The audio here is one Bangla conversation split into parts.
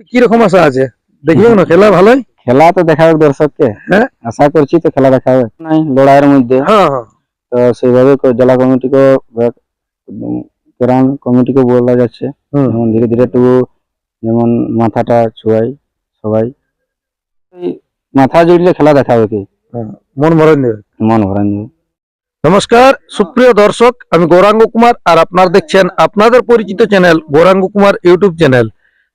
কীরকম আশা আছে? দেখবে না খেলা ভালোই? খেলা তো দেখাবে দর্শককে। হ্যাঁ। আশা করছি তো খেলা দেখাবে। নাই লড়াইয়ের মধ্যে। হ্যাঁ হ্যাঁ। তো সেইভাবে ক- জেলা কমিটিকে গ্রাম কমিটিকে বলা যাচ্ছে। যেমন ধীরে ধীরে একটু যেমন মাথাটা ছুয়াই সবাই। মাথা জুড়লে খেলা দেখাবে কি? হ্যাঁ, মন ভরেন মন ভরান নমস্কার সুপ্রিয় দর্শক আমি গৌরাঙ্গ কুমার আর আপনারা দেখছেন আপনাদের পরিচিত channel Gouranga Kumar YouTube channel.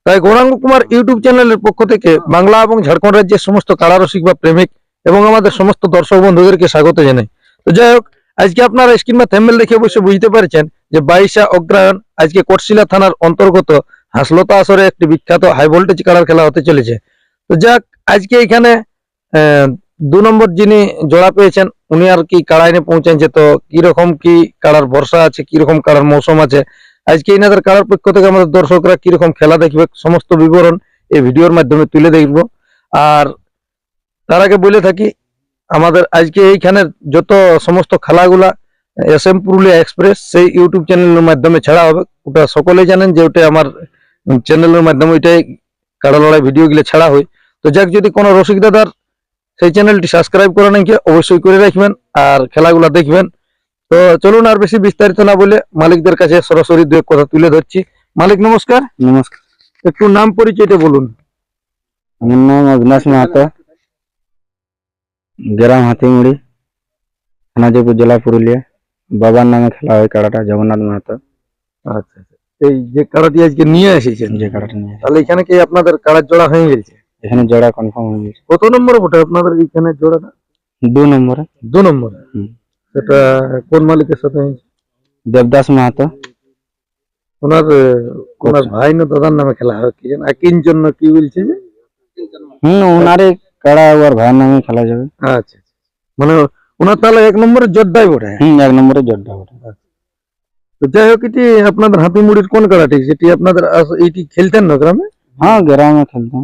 তাই গৌরাঙ্গ কুমার ইউটিউব চ্যানেলের পক্ষ থেকে বাংলা এবং ঝাড়খণ্ড রাজ্যের সমস্ত কারারসিক বা প্রেমিক এবং আমাদের সমস্ত দর্শক বন্ধুদেরকে স্বাগত জানাই। তো যাই হোক, আজকে আপনারা স্ক্রিন বা থ্যাম্বেল দেখে অবশ্যই বুঝতে পারছেন যে বাইশা অগ্রায়ণ আজকে কোটশিলা থানার অন্তর্গত হাসলতা আসরে একটি বিখ্যাত হাই ভোল্টেজ কারার খেলা হতে চলেছে। তো যাক, আজকে এখানে দু নম্বর যিনি জোড়া পেয়েছেন, উনি আর কি কাড়াইনে পৌঁছাচ্ছে তো কীরকম কি কাড়ার ভরসা আছে, কীরকম কাড়ার মৌসুম আছে আজকে ইনাদের কাড়ার পক্ষ থেকে আমাদের দর্শকরা কীরকম খেলা দেখবে, সমস্ত বিবরণ এই ভিডিওর মাধ্যমে তুলে দেখব। আর তার আগে বলে থাকি, আমাদের আজকে এইখানে যত সমস্ত খেলাগুলা, এস এম পুরুলিয়া এক্সপ্রেস, সেই ইউটিউব চ্যানেলের মাধ্যমে ছাড়া হবে। ওটা সকলেই জানেন যে ওটা আমার চ্যানেলের মাধ্যমে ওইটাই কাড়া লড়াই ভিডিওগুলো ছাড়া হয়। তো যাক, যদি কোনো রসিক দাদার সেই চ্যানেলটি সাবস্ক্রাইব করে নাকি অবশ্যই করে রাখবেন আর খেলাগুলা দেখবেন। তো চলুন আর বেশি বিস্তারিত না বলে মালিকদের কাছে সরাসরি দু এক কথা তুলে ধরছি। মালিক নমস্কার। নমস্কার। একটু নাম পরিচয়টা বলুন। আমার নাম অবিনাশ মাহাতো। গ্রাম হাতিমুড়ি থানাজিপুর জেলা পুরুলিয়া। বাবার নামে খেলা হয় কাড়াটা জগন্নাথ মাহাতো। আচ্ছা আচ্ছা। এই যে কাড়াটি আজকে নিয়ে এসেছেন যে কাড়াটা নিয়ে তাহলে এখানে কি আপনাদের কাড়ার জোড়া হয়ে গেছে? এখানে জোড়া কনফার্ম হয়ে গেছে। কত নম্বর বটে আপনাদের এইখানে জোড়াটা? দু নম্বরে। দু নম্বরে। হুম। সেটা কোন মালিকের সাথে হয়েছে? দেবদাস মাহাতো। ওনার আহ, ওনার ভাই না দাদার নামে খেলা হয় কি জানেন আকিন জন্য কি বলছে যে? হুম ওনারই কাড়া ওর ভাইয়ের নামে খেলা যাবে। আচ্ছা আচ্ছা। মানে ওনার তাহলে এক নম্বরের জোরটাই বটে। হুম এক নম্বরে জোরটা ওটা তো যাই হোক এটি আপনাদের হাতিমুড়ির কোন কাড়াটি যেটি আপনাদের আস- এইটি খেলতেন না গ্রামে? হ্যাঁ গ্রামে খেলতাম।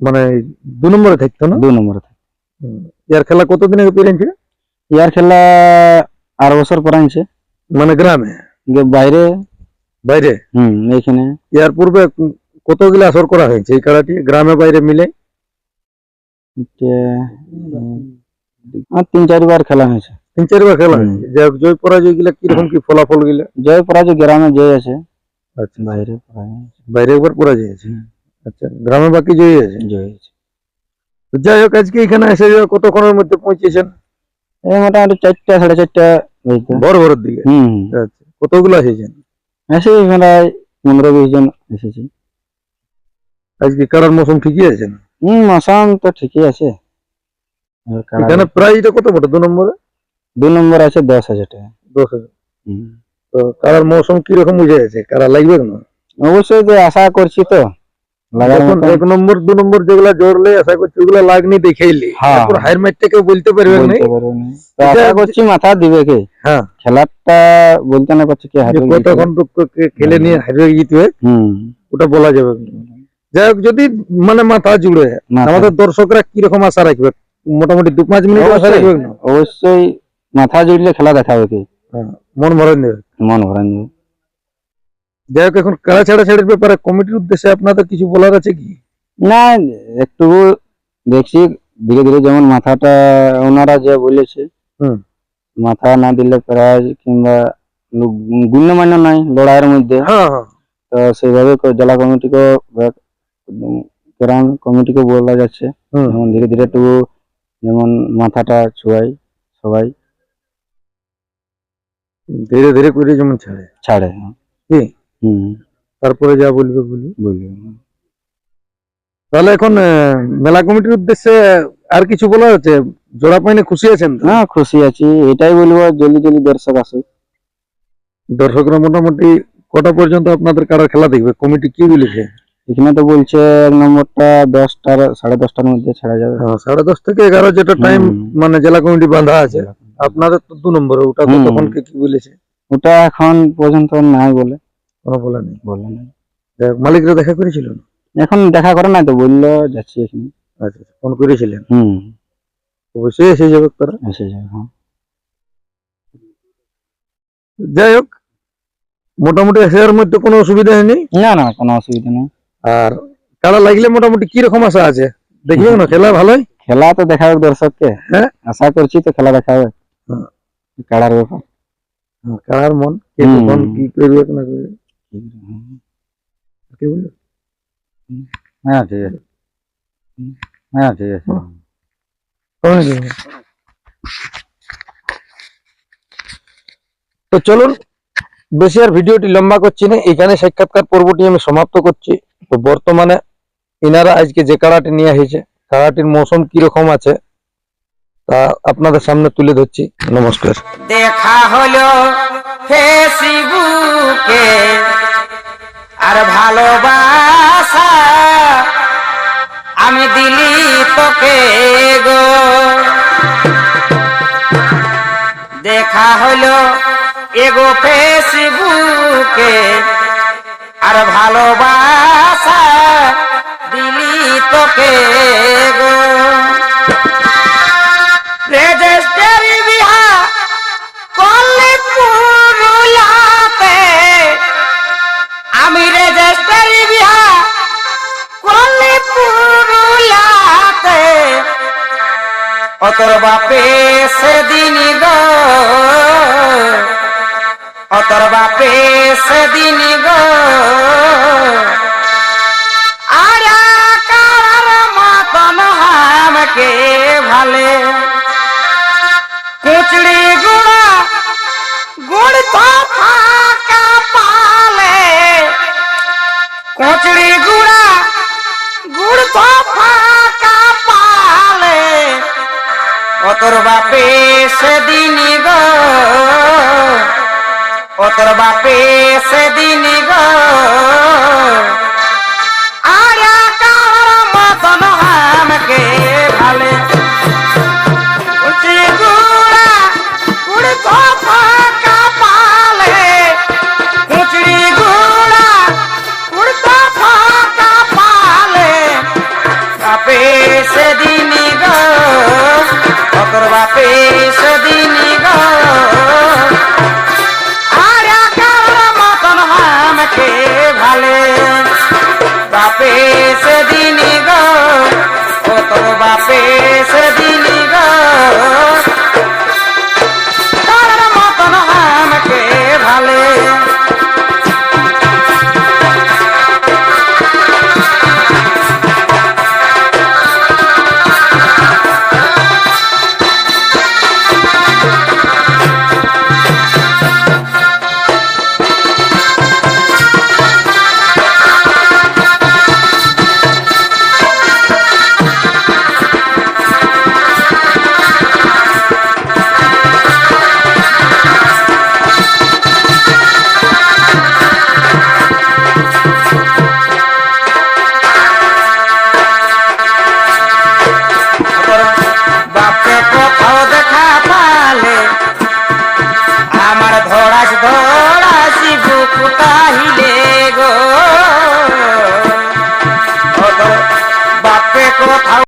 মানে দু নম্বরে থাকতো না? দু নম্বরে ইয়ার খেলা কতদিন আগে পেরেছে ইয়ার খেলা আর বছর পরাইছে মানে গ্রামে? বাইরে। বাইরে? হুম এইখানে। ইয়ার পূর্বে কতগুলো আসর করা হয়েছে এই খেলাটি? গ্রামে বাইরে মিলে? তিন চারবার খেলা হয়েছে। তিন চারবার খেলা হয়েছে। জয় পরাজয়গুলা কীরকম কি ফলাফলগুলা? জয় পরাজয় গ্রামে জয় আছে। আচ্ছা। বাইরে বাইরে একবার পরাজয় আছে। আচ্ছা গ্রামে বাকি জয় আছে? জয় আছে। যাই হোক আজকে এখানে এসে কতক্ষণের মধ্যে পৌঁছেছেন? এই মোটামুটি চারটা সাড়ে চারটা ভোর ভোরের দিকে? হুম। আচ্ছা কতগুলো এসেছেন এসে পনেরো বিশ জন এসেছি। আজকে কারার মৌসুম ঠিকই আছে না? হম মৌসুম তো ঠিকই আছে। এখানে প্রাইসটা কত বটে? দু নম্বরে? দু নম্বর আছে দশ হাজার টাকা। দশ হাজার। হুম। তো কারার মৌসুম কীরকম বুঝে আছে কারা লাগবে না? অবশ্যই তো আশা করছি তো। লাগার এক নম্বর দু নম্বর যেগুলা জোরলে আশা করছি ওগুলা লাগনি দেখেইলি। হ্যাঁ। তারপর হায়ার ম্যাচটা কেউ বলতে পারবে না। বলতে পারব না। তো আশা করছি মাথা দিবে কে? হ্যাঁ। খেলাটা বলতে না পারছি কে হারবে কতক্ষণ খেলে নিয়ে হারিয়ে জিতবে ওটা বলা যাবে। যাই হোক যদি মানে মাথা জুড়ে আমাদের দর্শকরা কীরকম আশা রাখবে? মোটামুটি দু পাঁচ মিনিট আশা রাখবে অবশ্যই মাথা জুড়লে খেলা দেখাবে কি? হ্যাঁ, মন ভরে দেবে মন ভরান যাই হোক এখন কারা ছাড়া ছাড়ির ব্যাপারে কমিটির উদ্দেশ্যে আপনাদের কিছু বলার আছে কি? না একটু দেখছি ধীরে ধীরে যেমন মাথাটা ওনারা যে বলেছে মাথা না দিলে প্রায় কিংবা গুণ্যমান্য নাই লড়াইয়ের মধ্যে। হ্যাঁ হ্যাঁ। তো সেইভাবে জেলা কমিটিকে গ্রাম কমিটিকে বলা যাচ্ছে। যেমন ধীরে ধীরে একটু যেমন মাথাটা ছুয়াই সবাই। ধীরে ধীরে করে যেমন ছাড়ে। ছাড়ে কি? হুম তারপরে যা বলবে বলি তাহলে এখন মেলা কমিটির উদ্দেশ্যে আর কিছু বলা হচ্ছে? জোড়া পাইনে খুশি আছেন না খুশি আছি। এটাই বলব জলদি জলদি দর্শক আসুক। দর্শকরা মোটামুটি কটা পর্যন্ত আপনাদের কারা খেলা দেখবে? কমিটি কি বলেছে? এখানে তো বলছে এক নম্বরটা দশটার সাড়ে দশটার মধ্যে ছাড়া যাবে। হ্যাঁ, সাড়ে দশ থেকে এগারো যেটা টাইম মানে জেলা কমিটি বাঁধা আছে। আপনাদের তো দু নম্বরে ওটা। তখন কি বলেছে? ওটা এখন পর্যন্ত নাই বলে। কোনো বলা নেই। বলে না যাই হোক, মালিকরা দেখা করেছিল? এখন দেখা করে না তো বলল যাচ্ছি এখানে। আচ্ছা আচ্ছা, ফোন করেছিলেন? হুম। অবশ্যই এসে যাবে তারা। এসে যাবে হ্যাঁ। যাই হোক মোটামুটি এসে মধ্যে কোনো অসুবিধা হয়নি? না না কোনো অসুবিধা নেই। আর খেলা লাগলে মোটামুটি কি রকম আশা আছে? দেখবে না খেলা ভালোই? খেলা তো দেখাবে দর্শককে। হ্যাঁ? আশা করছি তো খেলা দেখাবে হ্যাঁ। কাড়ার ব্যাপার। খেলার মন কে। কখন কি করবে না করবে। কে? হ্যাঁ ঠিক আছে। হ্যাঁ ঠিক আছে। তো চলুন বেশি আর ভিডিওটি লম্বা করছি না। এখানে সাক্ষাৎকার পর্বটি আমি সমাপ্ত করছি। তো বর্তমানে ইনারা আজকে যে কাড়াটি নিয়ে হয়েছে কাড়াটির মৌসুম কীরকম আছে তা আপনাদের সামনে তুলে ধরছি। নমস্কার। দেখা হলো ফেসবুকে। আর ভালোবাসা আমি দিলি তোকে গো। দেখা হলো এগো ফেসবুকে, আর ভালোবাসা দিলি তোকে গো। রেজিস্ট্রি অতর বাপে সেদিন গো। অতর বাপে সেদিন গো। আরা কার মতন হামকে ভালে? অতর বাপে সেদিন গো তোর বাপে সেদিন